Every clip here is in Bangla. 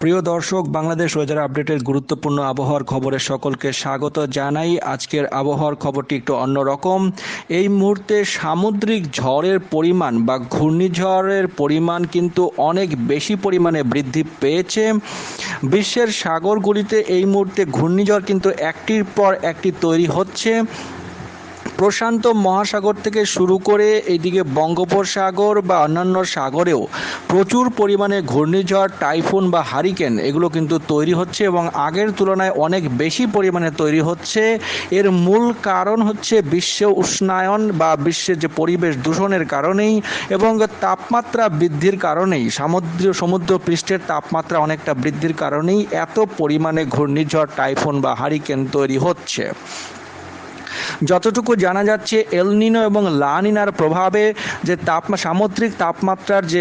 প্রিয় দর্শক, বাংলাদেশ ওয়েদার আপডেটের গুরুত্বপূর্ণ আবহাওয়ার খবরে সকলকে স্বাগত জানাই। আজকের আবহাওয়ার খবরটি একটু অন্যরকম। এই মুহূর্তে সামুদ্রিক ঝড়ের পরিমাণ বা ঘূর্ণিঝড়ের পরিমাণ কিন্তু অনেক বেশি পরিমাণে বৃদ্ধি পেয়েছে। বিশ্বের সাগরগুলিতে এই মুহূর্তে ঘূর্ণিঝড় কিন্তু একটির পর একটি তৈরি হচ্ছে। প্রশান্ত মহাসাগর থেকে শুরু করে এইদিকে বঙ্গোপসাগর বা অন্যান্য সাগরেও প্রচুর পরিমাণে ঘূর্ণিঝড়, টাইফুন বা হারিকেন এগুলো কিন্তু তৈরি হচ্ছে এবং আগের তুলনায় অনেক বেশি পরিমাণে তৈরি হচ্ছে। এর মূল কারণ হচ্ছে বিশ্ব উষ্ণায়ন বা বিশ্বের যে পরিবেশ দূষণের কারণেই এবং তাপমাত্রা বৃদ্ধির কারণেই। সমুদ্র সমুদ্র পৃষ্ঠের তাপমাত্রা অনেকটা বৃদ্ধির কারণেই এত পরিমাণে ঘূর্ণিঝড়, টাইফুন বা হারিকেন তৈরি হচ্ছে। যতটুকু জানা যাচ্ছে এলনিনো এবং লানিনার প্রভাবে যে তাপ, সামুদ্রিক তাপমাত্রার যে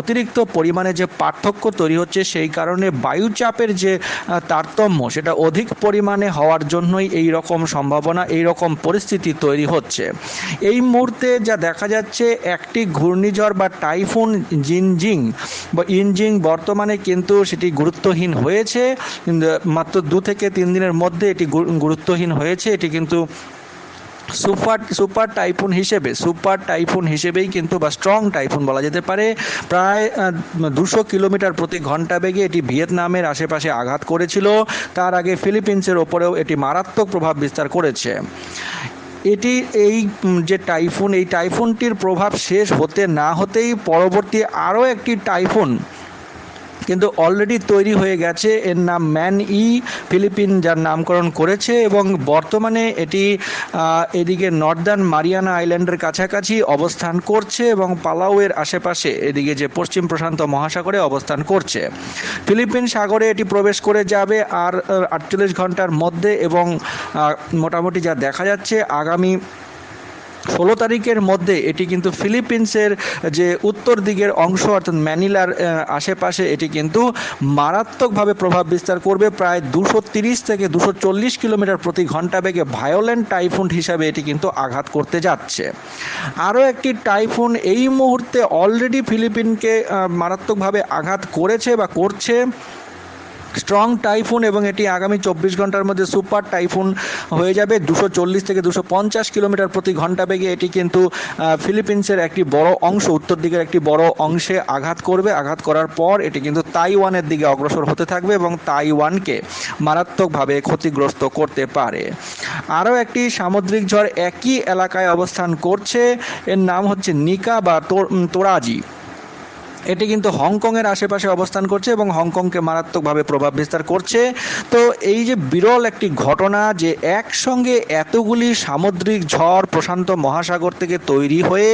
অতিরিক্ত পরিমাণে যে পার্থক্য তৈরি হচ্ছে, সেই কারণে বায়ুচাপের যে তারতম্য, সেটা অধিক পরিমাণে হওয়ার জন্যই এই রকম সম্ভাবনা, এই রকম পরিস্থিতি তৈরি হচ্ছে। এই মুহূর্তে যা দেখা যাচ্ছে, একটি ঘূর্ণিঝড় বা টাইফুন জিনজিং বা ইনজিং বর্তমানে কিন্তু সেটি গুরুত্বহীন হয়েছে। মাত্র দু থেকে তিন দিনের মধ্যে এটি গুরুত্বহীন হয়েছে। এটি কিন্তু সুপার সুপার টাইফুন হিসেবে, সুপার টাইফুন হিসেবেই কিন্তু বা স্ট্রং টাইফুন বলা যেতে পারে, প্রায় দুশো কিলোমিটার প্রতি ঘণ্টা বেগে এটি ভিয়েতনামের আশেপাশে আঘাত করেছিল। তার আগে ফিলিপিন্সের ওপরেও এটি মারাত্মক প্রভাব বিস্তার করেছে। এটি এই যে টাইফুন, এই টাইফুনটির প্রভাব শেষ হতে না হতেই পরবর্তী আরও একটি টাইফুন কিন্তু অলরেডি তৈরি হয়ে গেছে। এর নাম ম্যান ই, ফিলিপিন যার নামকরণ করেছে এবং বর্তমানে এটি এদিকে নর্দার্ন মারিয়ানা আইল্যান্ডের কাছাকাছি অবস্থান করছে এবং পালাউয়ের আশেপাশে এদিকে যে পশ্চিম প্রশান্ত মহাসাগরে অবস্থান করছে। ফিলিপিন সাগরে এটি প্রবেশ করে যাবে আর আটচল্লিশ ঘণ্টার মধ্যে এবং মোটামুটি যা দেখা যাচ্ছে, আগামী ষোলো তারিখের মধ্যে এটি কিন্তু ফিলিপিন্সের যে উত্তর দিকের অংশ, অর্থাৎ ম্যানিলার আশেপাশে এটি কিন্তু মারাত্মকভাবে প্রভাব বিস্তার করবে। প্রায় দুশো তিরিশ থেকে দুশো চল্লিশ কিলোমিটার প্রতি ঘণ্টা বেগে ভায়োলেন্ট টাইফুন হিসাবে এটি কিন্তু আঘাত করতে যাচ্ছে। আরও একটি টাইফুন এই মুহূর্তে অলরেডি ফিলিপিনকে মারাত্মকভাবে আঘাত করেছে বা করছে। স্ট্রং টাইফুন এবং এটি আগামী চব্বিশ ঘণ্টার মধ্যে সুপার টাইফুন হয়ে যাবে। দুশো চল্লিশ থেকে দুশো পঞ্চাশ কিলোমিটার প্রতি ঘণ্টা বেগে এটি কিন্তু ফিলিপিন্সের একটি বড় অংশ, উত্তর দিকের একটি বড় অংশে আঘাত করবে। আঘাত করার পর এটি কিন্তু তাইওয়ানের দিকে অগ্রসর হতে থাকবে এবং তাইওয়ানকে মারাত্মকভাবে ক্ষতিগ্রস্ত করতে পারে। আরও একটি সামুদ্রিক ঝড় একই এলাকায় অবস্থান করছে। এর নাম হচ্ছে নিকা বা তোর- তোরাজি। এটি কিন্তু হংকংয়ের আশেপাশে অবস্থান করছে এবং হংকংকে মারাত্মকভাবে প্রভাব বিস্তার করছে। তো এই যে বিরল একটি ঘটনা যে একসঙ্গে এতগুলি সামুদ্রিক ঝড় প্রশান্ত মহাসাগর থেকে তৈরি হয়ে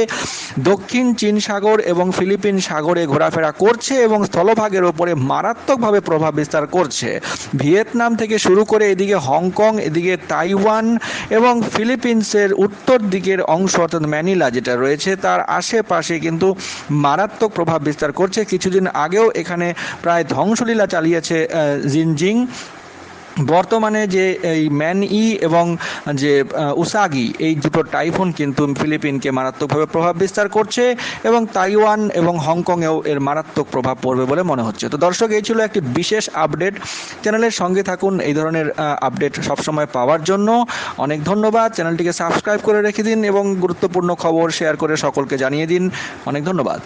দক্ষিণ চীন সাগর এবং ফিলিপিন সাগরে ঘোরাফেরা করছে এবং স্থলভাগের ওপরে মারাত্মকভাবে প্রভাব বিস্তার করছে। ভিয়েতনাম থেকে শুরু করে এদিকে হংকং, এদিকে তাইওয়ান এবং ফিলিপিন্সের উত্তর দিকের অংশ অর্থাৎ ম্যানিলা যেটা রয়েছে, তার আশেপাশে কিন্তু মারাত্মক প্রভাব বিস্তার করছে। কিছুদিন আগেও এখানে প্রায় ধ্বংসলীলা চালিয়েছে জিনজিং। বর্তমানে যে এই ম্যান ই এবং যে উসাগি, এই দুটো টাইফুন কিন্তু ফিলিপিনকে মারাত্মকভাবে প্রভাব বিস্তার করছে এবং তাইওয়ান এবং হংকংয়েও এর মারাত্মক প্রভাব পড়বে বলে মনে হচ্ছে। তো দর্শক, এই ছিল একটি বিশেষ আপডেট। চ্যানেলের সঙ্গে থাকুন, এই ধরনের আপডেট সবসময় পাওয়ার জন্য। অনেক ধন্যবাদ। চ্যানেলটিকে সাবস্ক্রাইব করে রেখে দিন এবং গুরুত্বপূর্ণ খবর শেয়ার করে সকলকে জানিয়ে দিন। অনেক ধন্যবাদ।